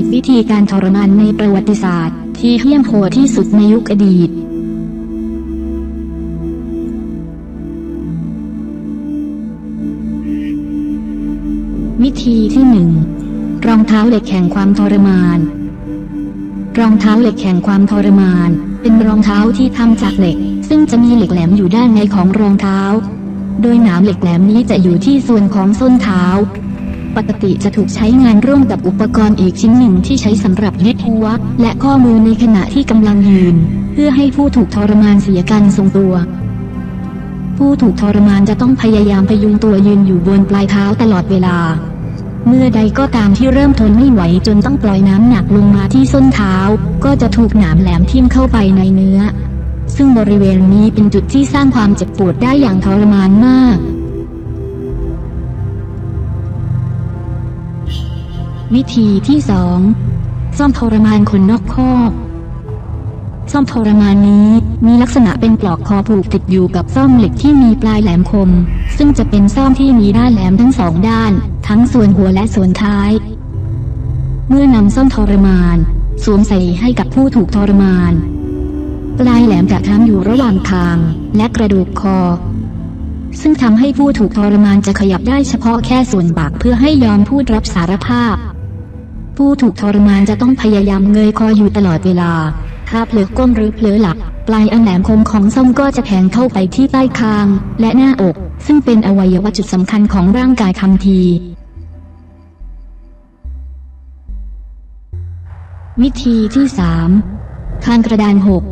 ิบวิธีการทรมานในประวัติศาสตร์ ที่เหี้ยมโหดที่สุดในยุคอดีต วิธีที่หนึ่งรองเท้าเหล็กแห่งความทรมาน รองเท้าเหล็กแห่งความทรมาน เป็นรองเท้าที่ทำจากเหล็ก ซึ่งจะมีเหล็กแหลมอยู่ด้านในของรองเท้า โดยหนามเหล็กแหลมนี้จะอยู่ที่ส่วนของส้นเท้า ปกติจะถูกใช้งานร่วมกับอุปกรณ์อีกชิ้นหนึ่งที่ใช้สำหรับยึดหัวและข้อมือในขณะที่กำลังยืน เพื่อให้ผู้ถูกทรมานเสียการทรงตัว ผู้ถูกทรมานจะต้องพยายามพยุงตัวยืนอยู่บนปลายเท้าตลอดเวลา เมื่อใดก็ตามที่เริ่มทนไม่ไหวจนต้องปล่อยน้ำหนักลงมาที่ส้นเท้า ก็จะถูกหนามแหลมทิ่มเข้าไปในเนื้อ ซึ่งบริเวณนี้เป็นจุดที่สร้างความเจ็บปวดได้อย่างทรมานมาก วิธีที่สองซ่อมทรมานคนนอกคอกซ่อมทรมานนี้มีลักษณะเป็นปลอกคอผูกติดอยู่กับซ่อมเหล็กที่มีปลายแหลมคม ซึ่งจะเป็นซ่อมที่มีด้านแหลมทั้งสองด้าน ทั้งส่วนหัวและส่วนท้าย เมื่อนำซ่อมทรมาน สวมใส่ให้กับผู้ถูกทรมาน ปลายแหลมจะค้ำอยู่ระหว่างคางและกระดูกคอ ซึ่งทำให้ผู้ถูกทรมานจะขยับได้เฉพาะแค่ส่วนปากเพื่อให้ยอมพูดรับสารภาพ ผู้ถูกทรมานจะต้องพยายามเงยคออยู่ตลอดเวลา ถ้าเผลอก้มหรือเผลอหลับ ปลายอันแหลมคมของส้มก็จะแทงเข้าไปที่ใต้คาง และหน้าอก ซึ่งเป็นอวัยวะจุดสำคัญของร่างกายทันที วิธีที่สามคานกระดานหก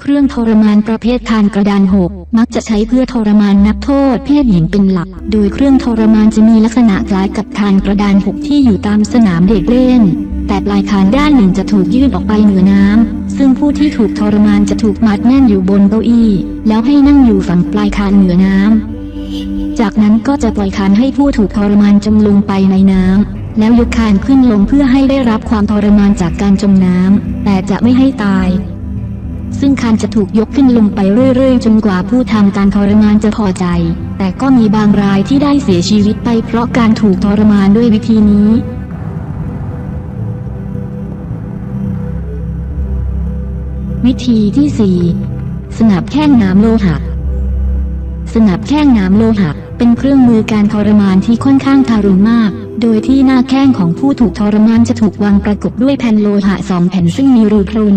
เครื่องทรมานประเภทคานกระดานหกมักจะใช้เพื่อทรมานนักโทษเพศหญิงเป็นหลัก โดยเครื่องทรมานจะมีลักษณะคล้ายกับคานกระดานหกที่อยู่ตามสนามเด็กเล่น แต่ปลายคานด้านหนึ่งจะถูกยื่นออกไปเหนือน้ำซึ่งผู้ที่ถูกทรมานจะถูกมัดแน่นอยู่บนเก้าอี้ แล้วให้นั่งอยู่ฝั่งปลายคานเหนือน้ำจากนั้นก็จะปล่อยคานให้ผู้ถูกทรมานจมลงไปในน้ำแล้วยกคานขึ้นลงเพื่อให้ได้รับความทรมานจากการจมน้ำ แต่จะไม่ให้ตาย ซึ่งคานจะถูกยกขึ้นลงไปเรื่อยๆ จนกว่าผู้ทำการทรมานจะพอใจ แต่ก็มีบางรายที่ได้เสียชีวิตไปเพราะการถูกทรมานด้วยวิธีนี้วิธีที่ 4 สนับแข้งน้ำโลหะ สนับแข้งน้ำโลหะ เป็นเครื่องมือการทรมานที่ค่อนข้างทารุณมาก โดยที่หน้าแข้งของผู้ถูกทรมานจะถูกวางประกบด้วยแผ่นโลหะสองแผ่นซึ่งมีรูพรุน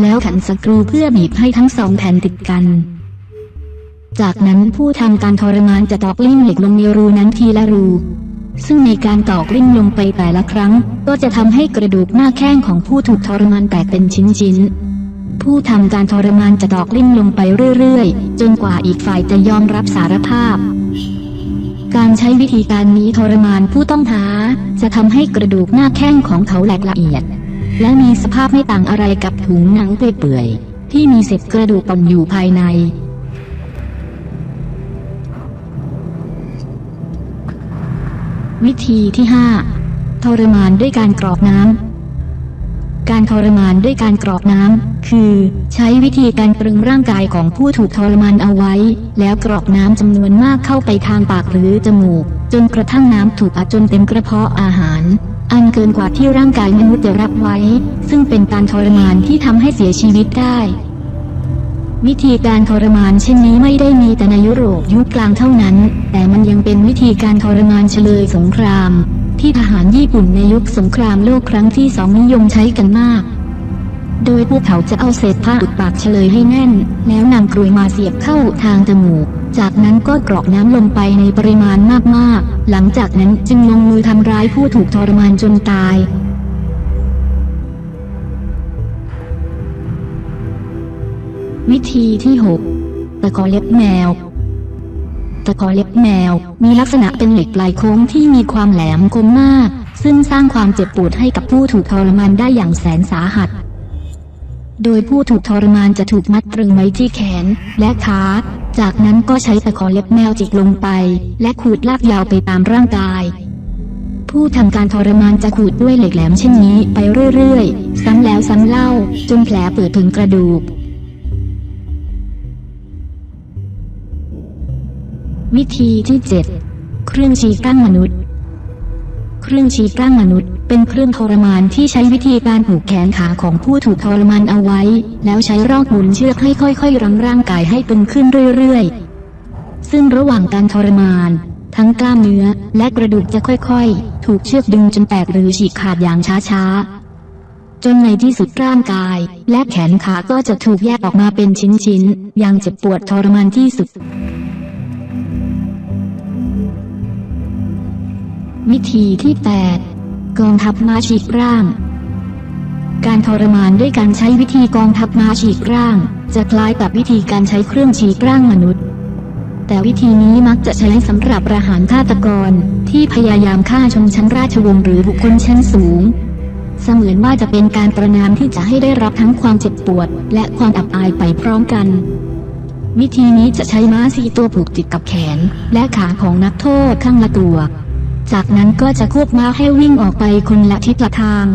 แล้วขันสกรูเพื่อบีบให้ทั้งสองแผ่นติดกัน จากนั้นผู้ทำการทรมานจะตอกลิ่มเหล็กลงในรูนั้นทีละรู ซึ่งในการตอกลิ่มลงไปแต่ละครั้ง ก็จะทำให้กระดูกหน้าแข้งของผู้ถูกทรมานแตกเป็นชิ้นๆผู้ทำการทรมานจะตอกลิ่มลงไปเรื่อย ๆ จนกว่าอีกฝ่ายจะยอมรับสารภาพ การใช้วิธีการนี้ทรมานผู้ต้องหา จะทำให้กระดูกหน้าแข้งของเขาแหลกละเอียด และมีสภาพไม่ต่างอะไรกับถุงหนังเปื่อยๆที่มีเศษกระดูกปนอยู่ภายในวิธีที่ 5 ทรมานด้วยการกรอกน้ำ การทรมานด้วยการกรอกน้ำ คือ ใช้วิธีการตรึงร่างกายของผู้ถูกทรมานเอาไว้ แล้วกรอกน้ำจำนวนมากเข้าไปทางปากหรือจมูก จนกระทั่งน้ำถูกอัดจนเต็มกระเพาะอาหาร อันเกินกว่าที่ร่างกายมนุษย์จะรับไว้ ซึ่งเป็นการทรมานที่ทำให้เสียชีวิตได้วิธีการทรมานเช่นนี้ไม่ได้มีแต่ในยุโรปยุคกลางเท่านั้น แต่มันยังเป็นวิธีการทรมานเฉลยสงคราม ที่ทหารญี่ปุ่นในยุคสงครามโลกครั้งที่สองนิยมใช้กันมาก โดยพวกเขาจะเอาเศษผ้าอุดปากเฉลยให้แน่น แล้วนำกลวยมาเสียบเข้าทางจมูก จากนั้นก็กรอกน้ำลงไปในปริมาณมากๆ หลังจากนั้นจึงลงมือทำร้ายผู้ถูกทรมานจนตายวิธีที่ 6 ตะกอเล็บแมว ตะกอเล็บแมว มีลักษณะเป็นเหล็กปลายโค้งที่มีความแหลมคมมาก ซึ่งสร้างความเจ็บปวดให้กับผู้ถูกทรมานได้อย่างแสนสาหัส โดยผู้ถูกทรมานจะถูกมัดตรึงไว้ที่แขนและขา จากนั้นก็ใช้ตะขอเล็บแมวจิกลงไป และขูดลากยาวไปตามร่างกาย ผู้ทำการทรมานจะขูดด้วยเหล็กแหลมเช่นนี้ไปเรื่อยๆ ซ้ำแล้วซ้ำเล่า จนแผลเปิดถึงกระดูก วิธีที่ 7 เครื่องชี้กล้างมนุษย์ เครื่องชี้กล้างมนุษย์ เป็นเครื่องทรมานที่ใช้วิธีการผูกแขนขาของผู้ถูกทรมานเอาไว้ แล้วใช้รอกหมุนเชือกให้ค่อยๆรั้งร่างกายให้ตึงขึ้นเรื่อยๆ ซึ่งระหว่างการทรมาน ทั้งกล้ามเนื้อและกระดูกจะค่อยๆ ถูกเชือกดึงจนแตกหรือฉีกขาดอย่างช้าๆ จนในที่สุดร่างกาย และแขนขาก็จะถูกแยกออกมาเป็นชิ้นๆ อย่างเจ็บปวดทรมานที่สุดวิธีที่ 8 กองทัพม้าฉีกร่าง การทรมานด้วยการใช้วิธีกองทัพม้าฉีกร่าง จะคล้ายกับวิธีการใช้เครื่องฉีกร่างมนุษย์ แต่วิธีนี้มักจะใช้สำหรับประหารฆาตกรที่พยายามฆ่าชนชั้นราชวงศ์หรือบุคคลชั้นสูง เสมือนว่าจะเป็นการประนามที่จะให้ได้รับทั้งความเจ็บปวด และความอับอายไปพร้อมกันวิธีนี้จะใช้ม้าสีตัวผูกติดกับแขน และขาของนักโทษข้างละตัว จากนั้นก็จะควบม้าให้วิ่งออกไปคนละทิศละทาง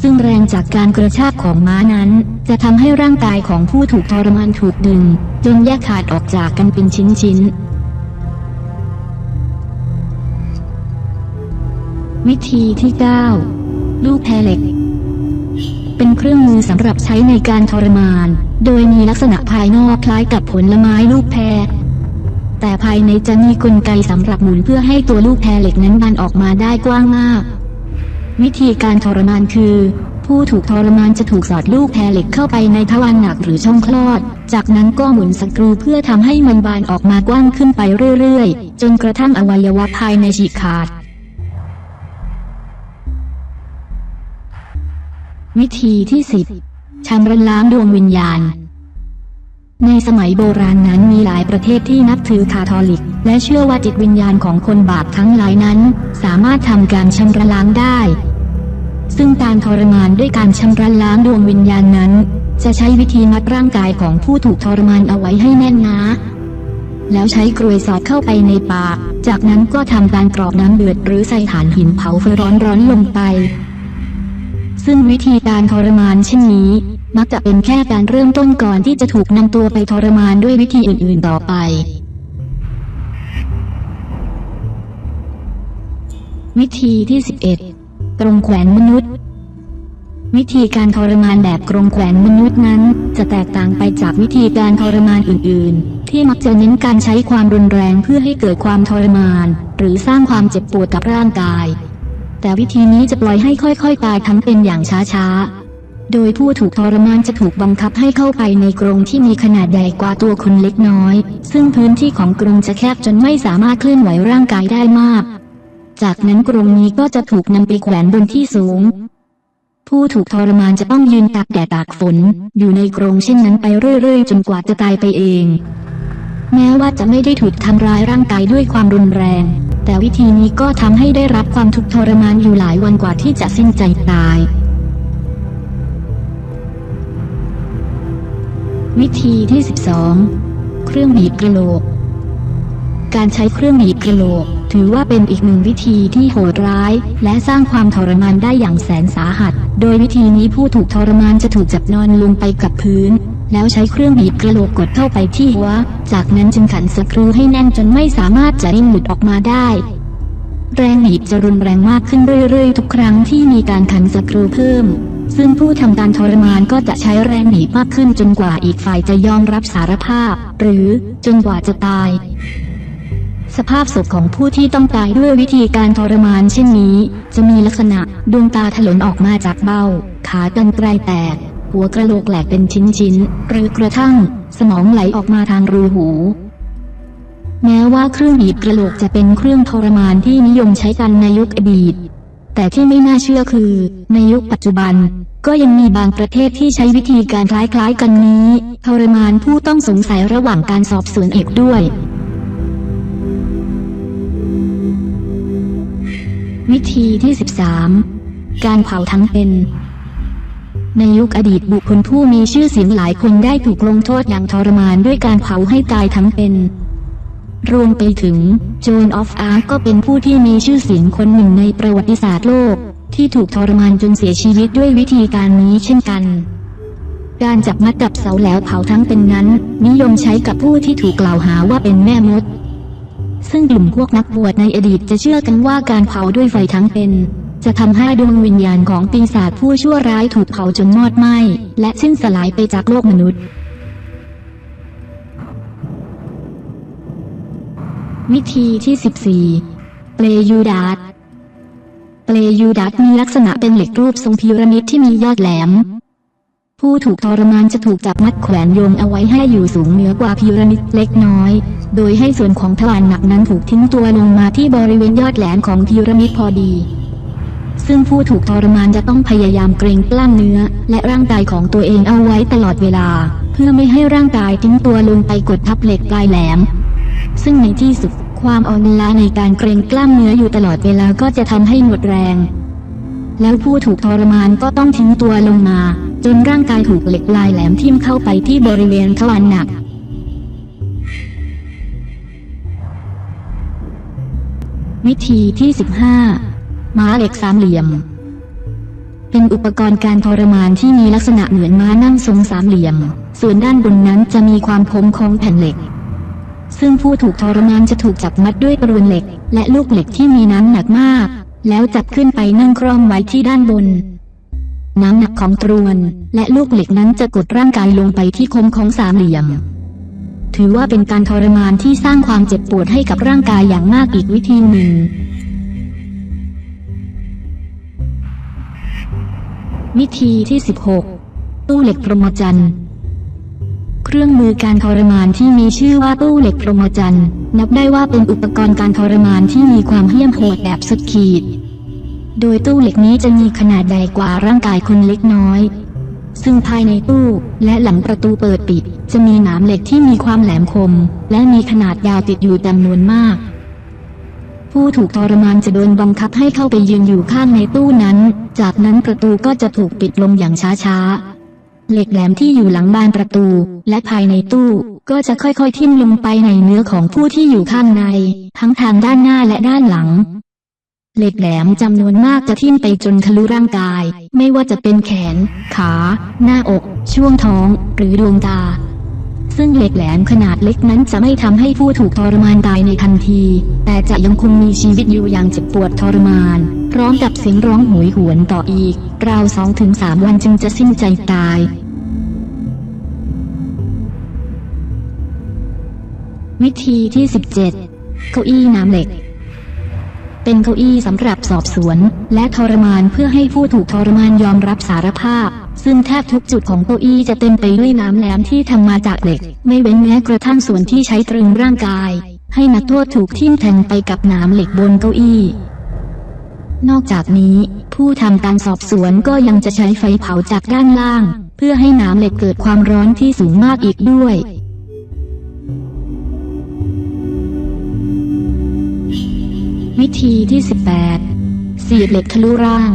ซึ่งแรงจากการกระชากของม้านั้น จะทำให้ร่างกายของผู้ถูกทรมานถูกดึง จนแยกขาดออกจากกันเป็นชิ้นๆ วิธีที่ 9 ลูกแพรเหล็ก เป็นเครื่องมือสำหรับใช้ในการทรมาน โดยมีลักษณะภายนอกคล้ายกับผลไม้ลูกแพร แต่ภายในจะมีกลไกสำหรับหมุนเพื่อให้ตัวลูกแพรเหล็กนั้นบันออกมาได้กว้างมาก วิธีการทรมานคือ ผู้ถูกทรมานจะถูกสอดลูกแพรเหล็กเข้าไปในทวารหนักหรือช่องคลอด จากนั้นก็หมุนสกรูเพื่อทำให้มันบานออกมากว้างขึ้นไปเรื่อยๆ จนกระทั่งอวัยวะภายในฉีกขาดวิธีที่ 10ชำระล้างดวงวิญญาณ ในสมัยโบราณนั้นมีหลายประเทศที่นับถือคาทอลิก และเชื่อว่าจิตวิญญาณของคนบาปทั้งหลายนั้น สามารถทำการชำระล้างได้ ซึ่งการทรมานด้วยการชำระล้างดวงวิญญาณนั้น จะใช้วิธีมัดร่างกายของผู้ถูกทรมานเอาไว้ให้แน่นหนาแล้วใช้กรวยสอดเข้าไปในปาก จากนั้นก็ทำการกรอกน้ำเดือดหรือใส่ถ่านหินเผาไฟร้อนๆลงไป ซึ่งวิธีการทรมานเช่นนี้ มักจะเป็นแค่การเริ่มต้นก่อนที่จะถูกนำตัวไปทรมานด้วยวิธีอื่นๆต่อไป วิธีที่ 11 กรงแขวนมนุษย์ วิธีการทรมานแบบกรงแขวนมนุษย์นั้น จะแตกต่างไปจากวิธีการทรมานอื่น ๆ ที่มักจะเน้นการใช้ความรุนแรงเพื่อให้เกิดความทรมาน หรือสร้างความเจ็บปวดกับร่างกาย แต่วิธีนี้จะปล่อยให้ค่อยๆ ตายทั้งเป็นอย่างช้าๆ โดยผู้ถูกทรมานจะถูกบังคับให้เข้าไปในกรงที่มีขนาดใหญ่กว่าตัวคนเล็กน้อย ซึ่งพื้นที่ของกรงจะแคบจนไม่สามารถเคลื่อนไหวร่างกายได้มาก จากนั้นกรงนี้ก็จะถูกนำไปแขวนบนที่สูง ผู้ถูกทรมานจะต้องยืนตากแดดตากฝน อยู่ในกรงเช่นนั้นไปเรื่อยๆ จนกว่าจะตายไปเอง แม้ว่าจะไม่ได้ถูกทำร้ายร่างกายด้วยความรุนแรง แต่วิธีนี้ก็ทำให้ได้รับความทุกข์ทรมานอยู่หลายวันกว่าที่จะสิ้นใจตาย วิธีที่ 12 เครื่องบีบกระโหลก การใช้เครื่องบีบกระโหลก ถือว่าเป็นอีกหนึ่งวิธีที่โหดร้าย และสร้างความทรมานได้อย่างแสนสาหัส โดยวิธีนี้ผู้ถูกทรมานจะถูกจับนอนลงไปกับพื้น แล้วใช้เครื่องบีบกระโหลกกดเข้าไปที่หัว จากนั้นจึงขันสกรูให้แน่นจนไม่สามารถจะดิ้นหลุดออกมาได้ แรงบีบจะรุนแรงมากขึ้นเรื่อยๆ ทุกครั้งที่มีการขันสกรูเพิ่ม ซึ่งผู้ทำการทรมานก็จะใช้แรงบีบมากขึ้นจนกว่าอีกฝ่ายจะยอมรับสารภาพ หรือจนกว่าจะตาย สภาพศพของผู้ที่ต้องตายด้วยวิธีการทรมานเช่นนี้ จะมีลักษณะดวงตาถลนออกมาจากเบ้า ขากันไกลแตก หัวกระโหลกแหลกเป็นชิ้นๆ หรือกระทั่ง สมองไหลออกมาทางรูหู แม้ว่าเครื่องบีบกระโหลกจะเป็นเครื่องทรมานที่นิยมใช้กันในยุคอดีต แต่ที่ไม่น่าเชื่อคือ ในยุคปัจจุบัน ก็ยังมีบางประเทศที่ใช้วิธีการคล้ายๆกันนี้ทรมานผู้ต้องสงสัยระหว่างการสอบสวนเอกด้วยวิธีที่ 13 การเผาทั้งเป็น ในยุคอดีตบุคคลผู้มีชื่อเสียงหลายคนได้ถูกลงโทษอย่างทรมานด้วยการเผาให้ตายทั้งเป็น รวมไปถึงโจนออฟอาร์ก็เป็นผู้ที่มีชื่อเสียงคนหนึ่งในประวัติศาสตร์โลก ที่ถูกทรมานจนเสียชีวิตด้วยวิธีการนี้เช่นกัน การจับมัดกับเสาแล้วเผาทั้งเป็นนั้น นิยมใช้กับผู้ที่ถูกกล่าวหาว่าเป็นแม่มด ซึ่งกลุ่มพวกนักบวชในอดีตจะเชื่อกันว่าการเผาด้วยไฟทั้งเป็น จะทำให้ดวงวิญญาณของปีศาจผู้ชั่วร้ายถูกเผาจนมอดไหม้ และสิ้นสลายไปจากโลกมนุษย์ วิธีที่ 14 เปลยูดาสเปลยูดาสมีลักษณะเป็นเหล็กรูปทรงพีระมิดที่มียอดแหลม ผู้ถูกทรมานจะถูกจับมัดแขวนโยงเอาไว้ให้อยู่สูงเหนือกว่าพีระมิดเล็กน้อย โดยให้ส่วนของทวารหนักนั้นถูกทิ้งตัวลงมาที่บริเวณยอดแหลมของพีระมิดพอดี ซึ่งผู้ถูกทรมานจะต้องพยายามเกรงกล้ามเนื้อ และร่างกายของตัวเองเอาไว้ตลอดเวลา เพื่อไม่ให้ร่างกายทิ้งตัวลงไปกดทับเหล็กปลายแหลม ซึ่งในที่สุดความอ่อนล้าในการเกรงกล้ามเนื้ออยู่ตลอดเวลาก็จะทำให้หมดแรง แล้วผู้ถูกทรมานก็ต้องทิ้งตัวลงมา จนร่างกายถูกเหล็กปลายแหลมทิ่มเข้าไปที่บริเวณทวารหนัก วิธีที่ 15 ม้าเหล็กสามเหลี่ยม เป็นอุปกรณ์การทรมานที่มีลักษณะเหมือนม้านั่งทรงสามเหลี่ยม ส่วนด้านบนนั้นจะมีความคมของแผ่นเหล็ก ซึ่งผู้ถูกทรมานจะถูกจับมัดด้วยกรวนเหล็ก และลูกเหล็กที่มีน้ำหนักมาก แล้วจับขึ้นไปนั่งคร่อมไว้ที่ด้านบน น้ำหนักของตรวนและลูกเหล็กนั้นจะกดร่างกายลงไปที่คมของสามเหลี่ยมถือว่าเป็นการทรมานที่สร้างความเจ็บปวดให้กับร่างกายอย่างมากอีกวิธีหนึ่ง วิธีที่ 16 ตู้เหล็กพรหมจรรย์ เครื่องมือการทรมานที่มีชื่อว่าตู้เหล็กพรหมจรรย์ นับได้ว่าเป็นอุปกรณ์การทรมานที่มีความเหี้ยมโหดแบบสุดขีด โดยตู้เหล็กนี้จะมีขนาดใหญ่กว่าร่างกายคนเล็กน้อย ซึ่งภายในตู้และหลังประตูเปิดปิด จะมีหนามเหล็กที่มีความแหลมคม และมีขนาดยาวติดอยู่จำนวนมาก ผู้ถูกทรมานจะโดนบังคับให้เข้าไปยืนอยู่ข้างในตู้นั้น จากนั้นประตูก็จะถูกปิดลงอย่างช้าๆ เหล็กแหลมที่อยู่หลังบานประตู และภายในตู้ก็จะค่อยๆ ทิ่มลงไปในเนื้อของผู้ที่อยู่ข้างใน ทั้งทางด้านหน้าและด้านหลัง เหล็กแหลมจำนวนมากจะทิ่มไปจนทะลุร่างกาย ไม่ว่าจะเป็นแขน ขา หน้าอก ช่วงท้อง หรือดวงตา ซึ่งเหล็กแหลมขนาดเล็กนั้นจะไม่ทำให้ผู้ถูกทรมานตายในทันที แต่จะยังคงมีชีวิตอยู่อย่างเจ็บปวดทรมาน พร้อมกับเสียงร้องโหยหวนต่ออีก ราวสองถึงสามวันจึงจะสิ้นใจตายวิธีที่ 17 เก้าอี้น้ำเหล็ก เป็นเก้าอี้สำหรับสอบสวน และทรมานเพื่อให้ผู้ถูกทรมานยอมรับสารภาพ ซึ่งแทบทุกจุดของเก้าอี้จะเต็มไปด้วยน้ำแหลมที่ทำมาจากเหล็ก ไม่เว้นแม้กระทั่งส่วนที่ใช้ตรึงร่างกาย ให้นักโทษถูกทิ่มแทงไปกับน้ำเหล็กบนเก้าอี้ นอกจากนี้ ผู้ทำการสอบสวนก็ยังจะใช้ไฟเผาจากด้านล่าง เพื่อให้น้ำเหล็กเกิดความร้อนที่สูงมากอีกด้วยวิธีที่ 18เสียบเหล็กทะลุร่าง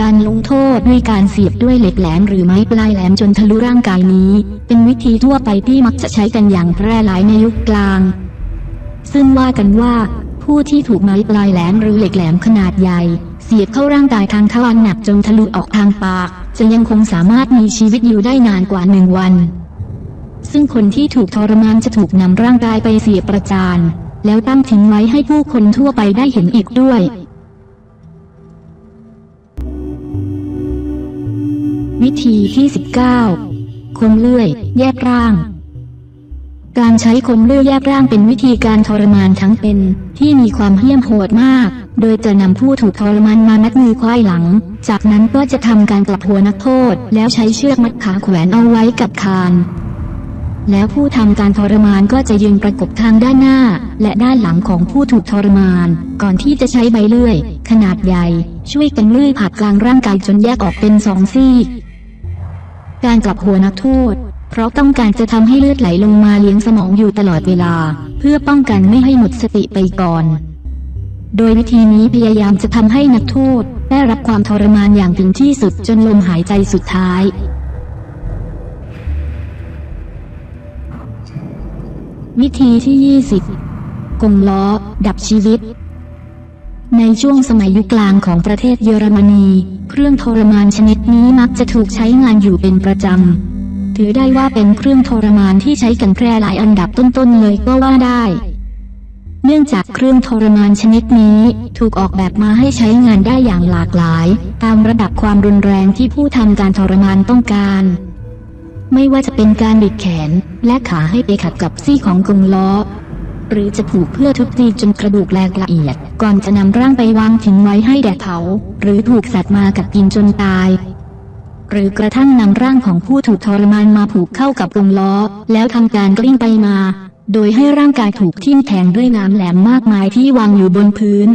การลงโทษด้วยการเสียบด้วยเหล็กแหลมหรือไม้ปลายแหลมจนทะลุร่างกายนี้ เป็นวิธีทั่วไปที่มักจะใช้กันอย่างแพร่หลายในยุคกลาง ซึ่งว่ากันว่า ผู้ที่ถูกไม้ปลายแหลมหรือเหล็กแหลมขนาดใหญ่ เสียบเข้าร่างกายทางทวารหนักจนทะลุออกทางปาก จะยังคงสามารถมีชีวิตอยู่ได้นานกว่าหนึ่งวัน ซึ่งคนที่ถูกทรมานจะถูกนำร่างกายไปเสียประจานแล้วตั้งทิ้งไว้ให้ผู้คนทั่วไปได้เห็นอีกด้วย วิธีที่ 19 คมเลื่อย แยกร่าง การใช้คมเลื่อยแยกร่างเป็นวิธีการทรมานทั้งเป็น ที่มีความเหี้ยมโหดมาก โดยจะนำผู้ถูกทรมานมามัดมือควายหลัง จากนั้นก็จะทำการกลับหัวนักโทษ แล้วใช้เชือกมัดขาแขวนเอาไว้กับคานแล้วผู้ทำการทรมานก็จะยืนประกบทางด้านหน้า และด้านหลังของผู้ถูกทรมาน ก่อนที่จะใช้ใบเลื่อย ขนาดใหญ่ ช่วยกันเลื่อยผ่ากลางร่างกายจนแยกออกเป็นสองซีก การกลับหัวนักโทษ เพราะต้องการจะทำให้เลือดไหลลงมาเลี้ยงสมองอยู่ตลอดเวลา เพื่อป้องกันไม่ให้หมดสติไปก่อน โดยวิธีนี้พยายามจะทำให้นักโทษ ได้รับความทรมานอย่างถึงที่สุดจนลมหายใจสุดท้ายวิธีที่ 20กงล้อ ดับชีวิต ในช่วงสมัยยุคกลางของประเทศเยอรมนี เครื่องทรมานชนิดนี้มักจะถูกใช้งานอยู่เป็นประจำ ถือได้ว่าเป็นเครื่องทรมานที่ใช้กันแพร่หลายอันดับต้นๆเลยก็ว่าได้ เนื่องจากเครื่องทรมานชนิดนี้ถูกออกแบบมาให้ใช้งานได้อย่างหลากหลาย ตามระดับความรุนแรงที่ผู้ทำการทรมานต้องการ ไม่ว่าจะเป็นการบิดแขนและขาให้ไปขัดกับซี่ของกรงล้อ หรือจะผูกเพื่อทุบตีจนกระดูกแหลกละเอียด ก่อนจะนำร่างไปวางทิ้งไว้ให้แดดเผา หรือถูกสัตว์มากัดกินจนตาย หรือกระทั่งนำร่างของผู้ถูกทรมานมาผูกเข้ากับกรงล้อ แล้วทำการกลิ้งไปมา โดยให้ร่างกายถูกทิ่มแทงด้วยน้ำแหลมมากมายที่วางอยู่บนพื้น